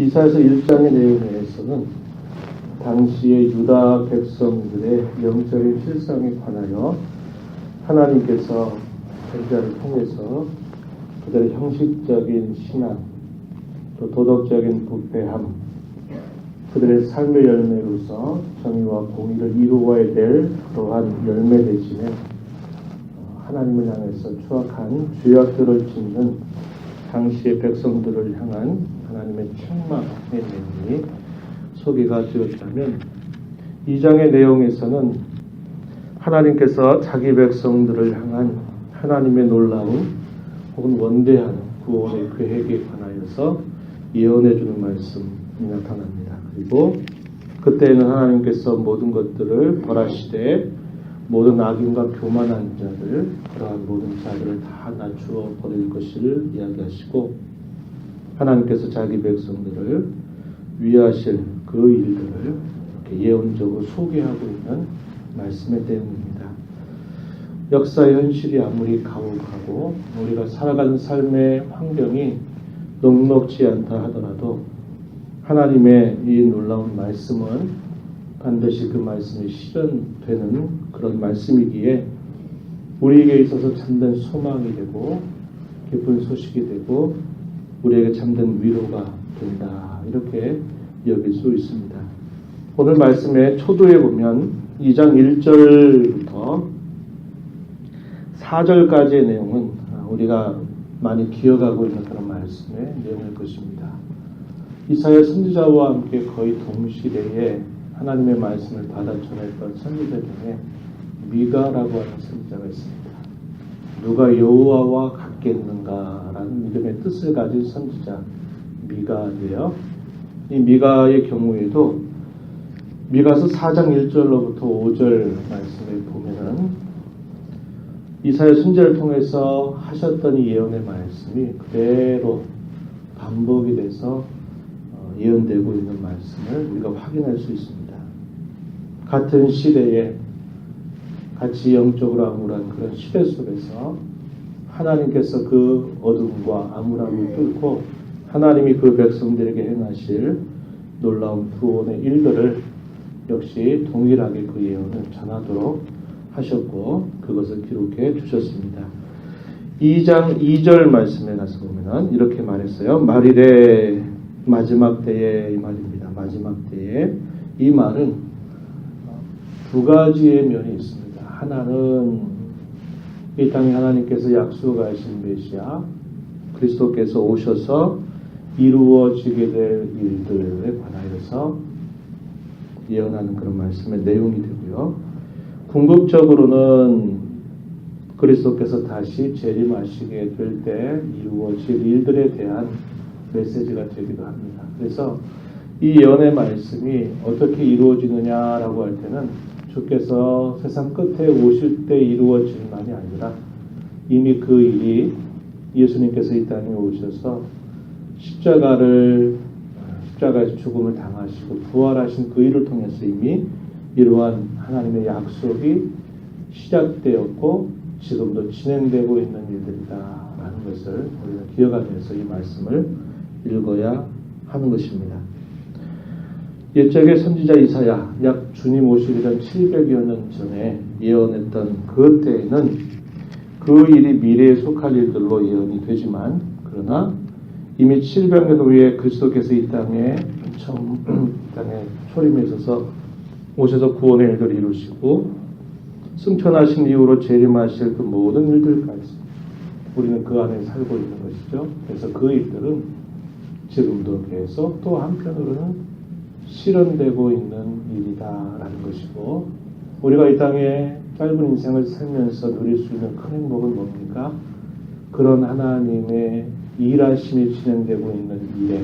이사에서 1장의 내용에서는 당시의 유다 백성들의 영적인 실상에 관하여 하나님께서 전자를 통해서 그들의 형식적인 신앙, 또 도덕적인 부패함, 그들의 삶의 열매로서 정의와 공의를 이루어야 될 그러한 열매 대신에 어, 하나님을 향해서 추악한 죄악들을 짓는 당시의 백성들을 향한 하나님의 책망의 내용이 소개가 되었다면 이 장의 내용에서는 하나님께서 자기 백성들을 향한 하나님의 놀라운 혹은 원대한 구원의 계획에 관하여서 예언해 주는 말씀이 나타납니다. 그리고 그때에는 하나님께서 모든 것들을 벌하시되 모든 악인과 교만한 자들, 그러한 모든 자들을 다 낮추어 버릴 것을 이야기하시고 하나님께서 자기 백성들을 위하실 그 일들을 예언적으로 소개하고 있는 말씀의 내용입니다. 역사의 현실이 아무리 가혹하고 우리가 살아가는 삶의 환경이 녹록지 않다 하더라도 하나님의 이 놀라운 말씀은 반드시 그 말씀이 실현되는 그런 말씀이기에 우리에게 있어서 참된 소망이 되고 기쁜 소식이 되고 우리에게 참된 위로가 된다 이렇게 여길 수 있습니다. 오늘 말씀의 초도에 보면 2장 1절부터 4절까지의 내용은 우리가 많이 기억하고 있는 그런 말씀의 내용일 것입니다. 이사야 선지자와 함께 거의 동시대에 하나님의 말씀을 받아 전했던 선지자 중에 미가라고 하는 선지자가 있습니다. 누가 여호와와 같겠는가라는 믿음의 뜻을 가진 선지자 미가인데요. 이 미가의 경우에도 미가서 4장 1절로부터 5절 말씀에 보면은 이사야 선지자를 통해서 하셨던 이 예언의 말씀이 그대로 반복이 돼서 어, 예언되고 있는 말씀을 우리가 확인할 수 있습니다. 같은 시대에 같이 영적으로 암울한 그런 시대 속에서 하나님께서 그 어둠과 암울함을 뚫고 하나님이 그 백성들에게 행하실 놀라운 구원의 일들을 역시 동일하게 그 예언을 전하도록 하셨고 그것을 기록해 주셨습니다. 2장 2절 말씀에 가서 보면 이렇게 말했어요. 말일의 마지막 때에 이 말입니다. 마지막 때에 이 말은 두 가지의 면이 있습니다. 하나는 이 땅에 하나님께서 약속하신 메시아 그리스도께서 오셔서 이루어지게 될 일들에 관하여서 예언하는 그런 말씀의 내용이 되고요. 궁극적으로는 그리스도께서 다시 재림하시게 될 때 이루어질 일들에 대한 메시지가 되기도 합니다. 그래서 이 예언의 말씀이 어떻게 이루어지느냐라고 할 때는 주께서 세상 끝에 오실 때 이루어질 만이 아니라 이미 그 일이 예수님께서 이 땅에 오셔서 십자가를 십자가에서 죽음을 당하시고 부활하신 그 일을 통해서 이미 이러한 하나님의 약속이 시작되었고 지금도 진행되고 있는 일들이다라는 것을 우리가 기억하면서 이 말씀을 읽어야 하는 것입니다. 옛적의 선지자 이사야 약 주님 오시기 전 700여 년 전에 예언했던 그 때에는 그 일이 미래에 속할 일들로 예언이 되지만 그러나 이미 700년 후에 그리스도께서 이 땅에 처음 이 땅에 초림하셔서 오셔서 구원의 일들을 이루시고 승천하신 이후로 재림하실 그 모든 일들까지 우리는 그 안에 살고 있는 것이죠. 그래서 그 일들은 지금도 계속 또 한편으로는 실현되고 있는 일이다라는 것이고 우리가 이 땅에 짧은 인생을 살면서 누릴 수 있는 큰 행복은 뭡니까? 그런 하나님의 일하심이 진행되고 있는 일에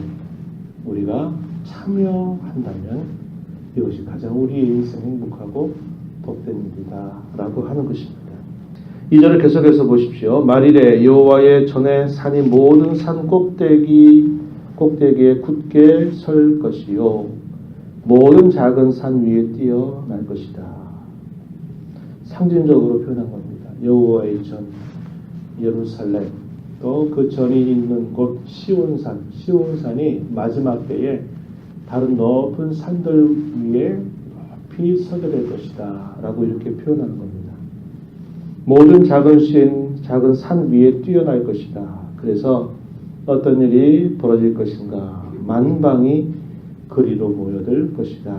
우리가 참여한다면 이것이 가장 우리의 인생 행복하고 복된 일이다라고 하는 것입니다. 이 절을 계속해서 보십시오. 말일에 여호와의 전에 산이 모든 산 꼭대기 꼭대기에 굳게 설 것이요 모든 작은 산 위에 뛰어날 것이다. 상징적으로 표현한 겁니다. 여호와의 전 예루살렘 또 그 전이 있는 곳 시온산, 시온산이 마지막 때에 다른 높은 산들 위에 높이 서게 될 것이다. 라고 이렇게 표현하는 겁니다. 모든 작은 시인 작은 산 위에 뛰어날 것이다. 그래서 어떤 일이 벌어질 것인가? 만방이 그리로 모여들 것이다.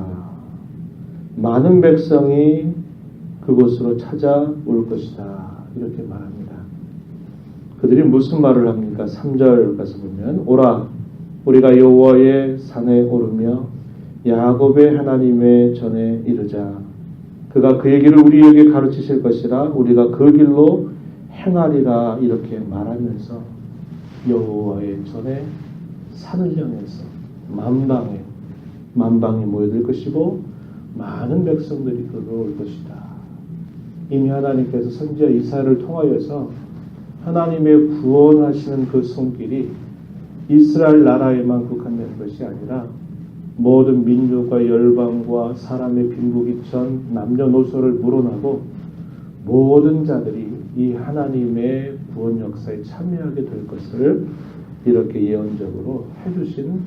많은 백성이 그곳으로 찾아올 것이다. 이렇게 말합니다. 그들이 무슨 말을 합니까? 3절 가서 보면 오라 우리가 여호와의 산에 오르며 야곱의 하나님의 전에 이르자 그가 그의 길을 우리에게 가르치실 것이라 우리가 그 길로 행하리라 이렇게 말하면서 여호와의 전에 산을 향해서 만방에 만방이 모여들 것이고 많은 백성들이 그로 올 것이다. 이미 하나님께서 선지자 이사를 통하여서 하나님의 구원하시는 그 손길이 이스라엘 나라에만 국한되는 것이 아니라 모든 민족과 열방과 사람의 빈부기 전 남녀노소를 물어나고 모든 자들이 이 하나님의 구원 역사에 참여하게 될 것을 이렇게 예언적으로 해주신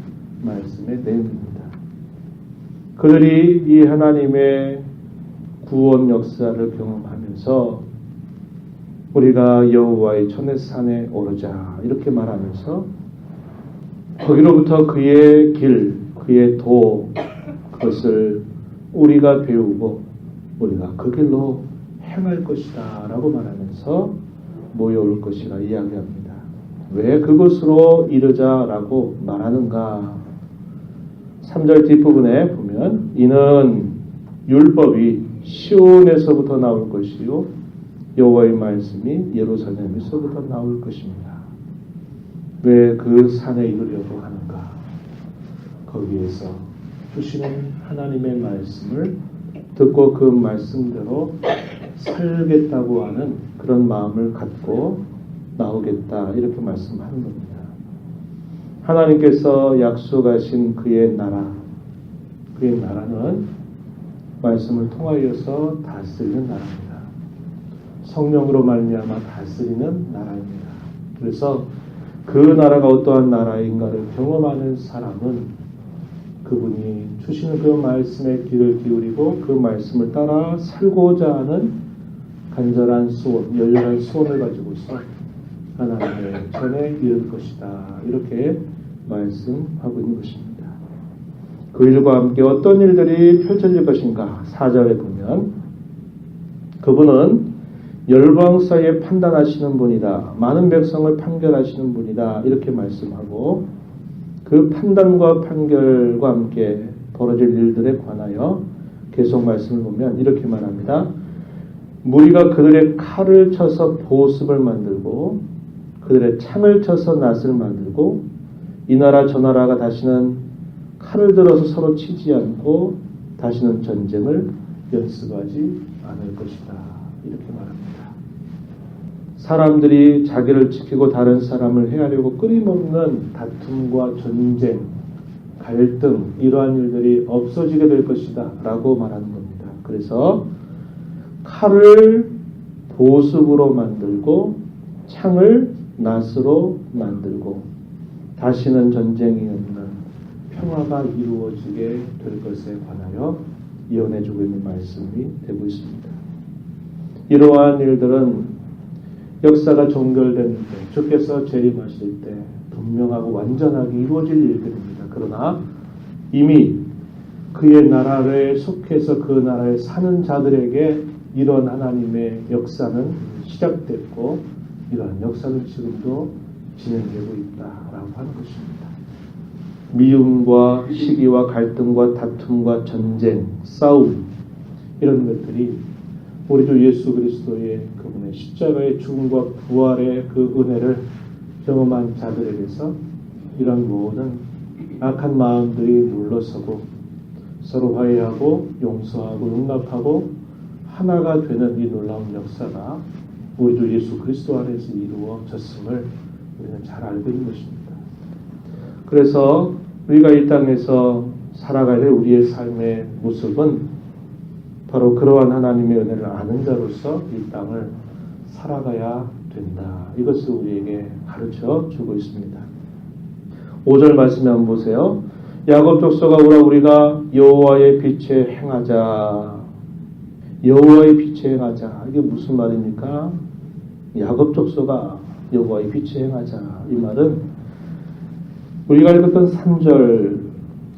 말씀의 내용입니다. 그들이 이 하나님의 구원 역사를 경험하면서 우리가 여호와의 천의 산에 오르자 이렇게 말하면서 거기로부터 그의 길, 그의 도 그것을 우리가 배우고 우리가 그 길로 행할 것이다 라고 말하면서 모여올 것이라 이야기합니다. 왜 그것으로 이르자라고 말하는가? 3절 뒷부분에 보면 이는 율법이 시온에서부터 나올 것이요 여호와의 말씀이 예루살렘에서부터 나올 것입니다. 왜 그 산에 이르려고 하는가? 거기에서 주시는 하나님의 말씀을 듣고 그 말씀대로 살겠다고 하는 그런 마음을 갖고 나오겠다 이렇게 말씀하는 겁니다. 하나님께서 약속하신 그의 나라, 그의 나라는 말씀을 통하여서 다스리는 나라입니다. 성령으로 말미암아 다스리는 나라입니다. 그래서 그 나라가 어떠한 나라인가를 경험하는 사람은 그분이 주시는 그 말씀에 귀를 기울이고 그 말씀을 따라 살고자 하는 간절한 소원, 열렬한 소원을 가지고서 하나님의 전에 이를 것이다. 이렇게 말씀하고 있는 것입니다. 그 일과 함께 어떤 일들이 펼쳐질 것인가? 4절에 보면 그분은 열방 사이에 판단하시는 분이다. 많은 백성을 판결하시는 분이다. 이렇게 말씀하고 그 판단과 판결과 함께 벌어질 일들에 관하여 계속 말씀을 보면 이렇게 말합니다. 무리가 그들의 칼을 쳐서 보습을 만들고 그들의 창을 쳐서 낫을 만들고 이 나라 저 나라가 다시는 칼을 들어서 서로 치지 않고 다시는 전쟁을 연습하지 않을 것이다. 이렇게 말합니다. 사람들이 자기를 지키고 다른 사람을 해하려고 끊임없는 다툼과 전쟁, 갈등 이러한 일들이 없어지게 될 것이다 라고 말하는 겁니다. 그래서 칼을 보습으로 만들고 창을 낫으로 만들고 다시는 전쟁이 없는 평화가 이루어지게 될 것에 관하여 예언해 주고 있는 말씀이 되고 있습니다. 이러한 일들은 역사가 종결되는데 주께서 재림하실 때 분명하고 완전하게 이루어질 일들입니다. 그러나 이미 그의 나라에 속해서 그 나라에 사는 자들에게 이런 하나님의 역사는 시작됐고 이러한 역사는 지금도 진행되고 있다라고 하는 것입니다. 미움과 시기와 갈등과 다툼과 전쟁, 싸움 이런 것들이 우리 주 예수 그리스도의 그분의 십자가의 죽음과 부활의 그 은혜를 경험한 자들에게서 이런 모든 악한 마음들이 물러서고 서로 화해하고 용서하고 용납하고 하나가 되는 이 놀라운 역사가 우리 주 예수 그리스도 안에서 이루어졌음을 우리는 잘 알고 있는 것입니다. 그래서 우리가 이 땅에서 살아가야 될 우리의 삶의 모습은 바로 그러한 하나님의 은혜를 아는 자로서 이 땅을 살아가야 된다. 이것을 우리에게 가르쳐 주고 있습니다. 5절 말씀에 한번 보세요. 야곱 족속아 오라 우리가 여호와의 빛에 행하자. 여호와의 빛에 행하자. 이게 무슨 말입니까? 야곱 족속아 여호와의 빛에 행하자. 이 말은 우리가 읽었던 3절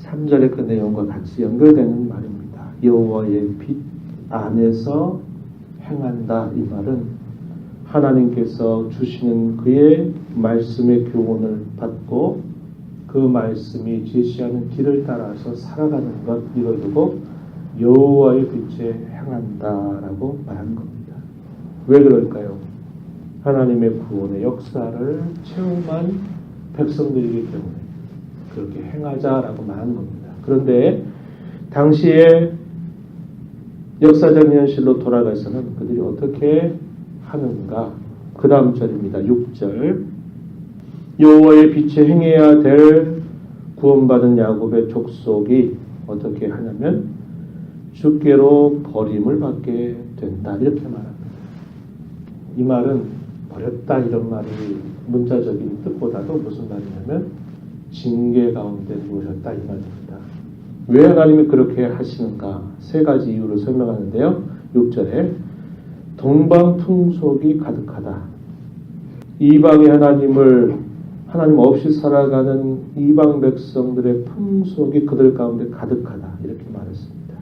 3절의 그 내용과 같이 연결되는 말입니다. 여호와의 빛 안에서 행한다. 이 말은 하나님께서 주시는 그의 말씀의 교훈을 받고 그 말씀이 제시하는 길을 따라서 살아가는 것 이걸 두고 여호와의 빛에 행한다라고 말하는 겁니다. 왜 그럴까요? 하나님의 구원의 역사를 체험한 백성들이기 때문에 그렇게 행하자라고 말하는 겁니다. 그런데 당시에 역사적 현실로 돌아가서는 그들이 어떻게 하는가? 그 다음 절입니다. 6절. 여호와의 빛에 행해야 될 구원받은 야곱의 족속이 어떻게 하냐면 주께로 버림을 받게 된다 이렇게 말합니다. 이 말은 버렸다 이런 말이 문자적인 뜻보다도 무슨 말이냐면 징계 가운데 놓으셨다 이 말입니다. 왜 하나님이 그렇게 하시는가? 세 가지 이유를 설명하는데요. 6절에 동방 풍속이 가득하다. 이방의 하나님을 하나님 없이 살아가는 이방 백성들의 풍속이 그들 가운데 가득하다. 이렇게 말했습니다.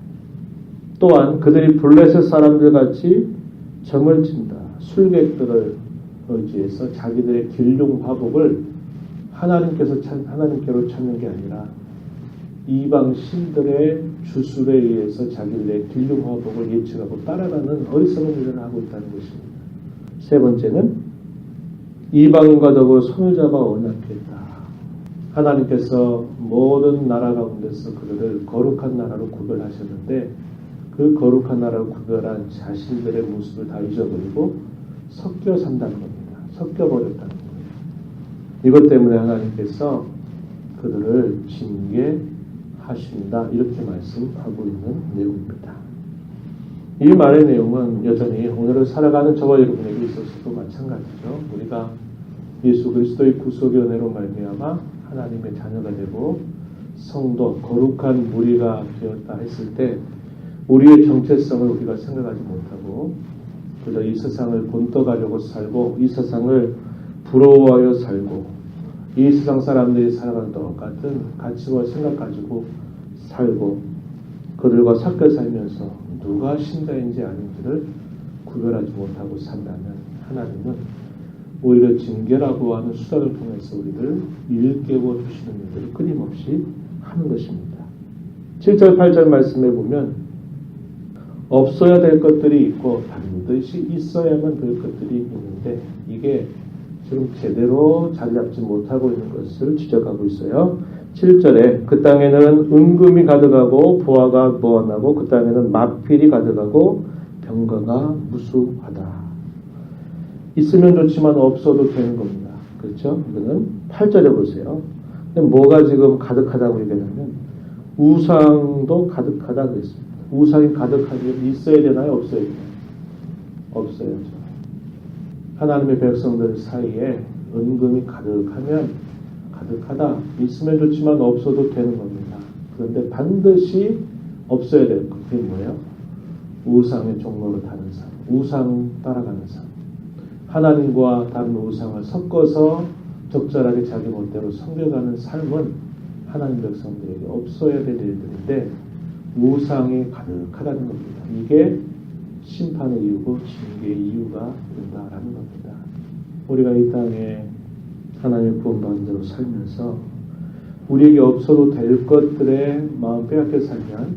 또한 그들이 블레셋 사람들 같이 점을 친다. 술객들을 의지해서 자기들의 길용 화복을 하나님께서 찾, 하나님께로 찾는 게 아니라 이방 신들의 주술에 의해서 자기들의 길용 화복을 예측하고 따라가는 어리석은 일을 하고 있다는 것입니다. 세 번째는 이방인과 더불어 손을 잡아 언약했다. 하나님께서 모든 나라 가운데서 그들을 거룩한 나라로 구별하셨는데 그 거룩한 나라로 구별한 자신들의 모습을 다 잊어버리고 섞여 산다는 겁니다. 섞여 버렸다는 거예요. 이것 때문에 하나님께서 그들을 징계하신다 이렇게 말씀하고 있는 내용입니다. 이 말의 내용은 여전히 오늘을 살아가는 저와 여러분에게 있어서도 마찬가지죠. 우리가 예수 그리스도의 구속의 은혜로 말미암아 하나님의 자녀가 되고 성도 거룩한 무리가 되었다 했을 때 우리의 정체성을 우리가 생각하지 못하고 그저 이 세상을 본떠가려고 살고 이 세상을 부러워하여 살고 이 세상 사람들이 살아가는 똑같은 가치와 생각 가지고 살고 그들과 섞여 살면서 누가 신자인지 아닌지를 구별하지 못하고 산다면 하나님은 오히려 징계라고 하는 수단을 통해서 우리를 일깨워 주시는 일들을 끊임없이 하는 것입니다. 7절, 8절 말씀에 보면 없어야 될 것들이 있고 반드시 있어야만 될 것들이 있는데 이게 지금 제대로 자리 잡지 못하고 있는 것을 지적하고 있어요. 7절에 그 땅에는 은금이 가득하고 보화가 무한하고 그 땅에는 마필이 가득하고 병거가 무수하다. 있으면 좋지만 없어도 되는 겁니다. 그렇죠? 이거는 8절에 보세요. 뭐가 지금 가득하다고 얘기하냐면 우상도 가득하다 그랬습니다. 우상이 가득하면 있어야 되나요? 없어야 되나요? 없어야죠. 하나님의 백성들 사이에 은금이 가득하면 가득하다. 있으면 좋지만 없어도 되는 겁니다. 그런데 반드시 없어야 될 것. 그게 뭐예요? 우상의 종로를 타는 삶. 우상 따라가는 삶. 하나님과 다른 우상을 섞어서 적절하게 자기 멋대로 섬겨가는 삶은 하나님 백성들에게 없어야 될 일들인데 우상이 가득하다는 겁니다. 이게 심판의 이유고 징계의 이유가 된다라는 겁니다. 우리가 이 땅에 하나님 구원받은 대로 살면서 우리에게 없어도 될 것들에 마음 빼앗겨 살면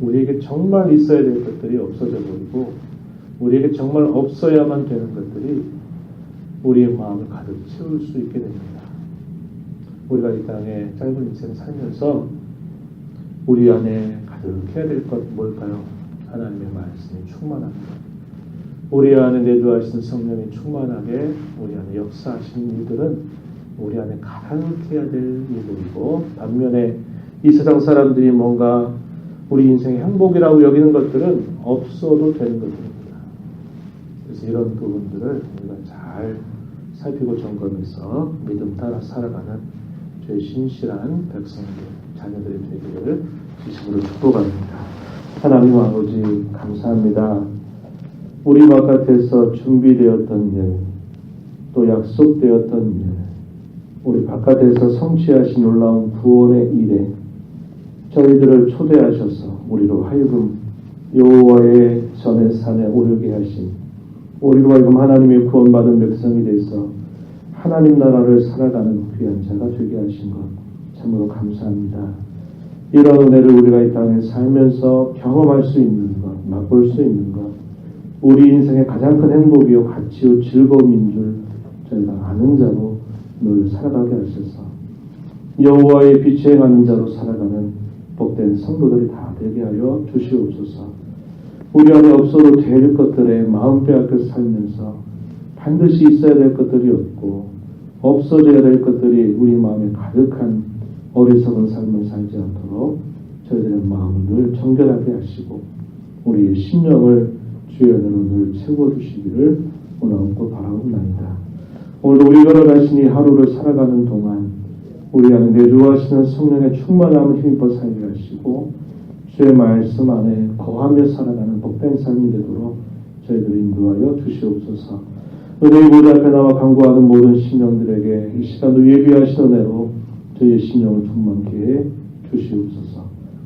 우리에게 정말 있어야 될 것들이 없어져 버리고 우리에게 정말 없어야만 되는 것들이 우리의 마음을 가득 채울 수 있게 됩니다. 우리가 이 땅에 짧은 인생 살면서 우리 안에 가득해야 될 것 뭘까요? 하나님의 말씀이 것. 우리 안에 내주하신 성령이 충만하게 우리 안에 역사하시는 일들은 우리 안에 가득 해야 될 일들이고 반면에 이 세상 사람들이 뭔가 우리 인생의 행복이라고 여기는 것들은 없어도 되는 것들입니다. 그래서 이런 부분들을 우리가 잘잘 살피고 점검해서 믿음 따라 살아가는 저희 신실한 백성들, 자녀들이 되기를 진심으로 축복합니다. 하나님 아버지 감사합니다. 우리 바깥에서 준비되었던 일, 또 약속되었던 일, 우리 바깥에서 성취하신 놀라운 구원의 일에 저희들을 초대하셔서 우리로 하여금 여호와의 전의 산에 오르게 하신 우리로 하여금 하나님의 구원받은 백성이 돼서 하나님 나라를 살아가는 귀한 자가 되게 하신 것 참으로 감사합니다. 이런 은혜를 우리가 이 땅에 살면서 경험할 수 있는 것, 맛볼 수 있는 것, 우리 인생의 가장 큰 행복이요 가치요 즐거움인 줄 저희가 아는 자로 늘 살아가게 하셔서 여호와의 빛에 가는 자로 살아가는 복된 성도들이 다 되게 하여 주시옵소서. 우리 안에 없어도 될 것들에 마음 빼앗겨 살면서 반드시 있어야 될 것들이 없고 없어져야 될 것들이 우리 마음에 가득한 어리석은 삶을 살지 않도록 저희들의 마음을 늘 정결하게 하시고 우리의 심령을 주의 은혜로 늘 채워주시기를 원하고 바라옵나이다. 오늘도 우리 걸어가신 이 하루를 살아가는 동안 우리 안에 내주하시는 성령의 충만함을 힘입어 살게 하시고 주의 말씀 안에 거하며 살아가는 복된 삶이 되도록 저희들을 인도하여 주시옵소서. 은혜의 보좌 앞에 나와 간구하는 모든 신령들에게 이 시간도 예비하신 은혜로 저희의 신령을 충만케 해 주시옵소서.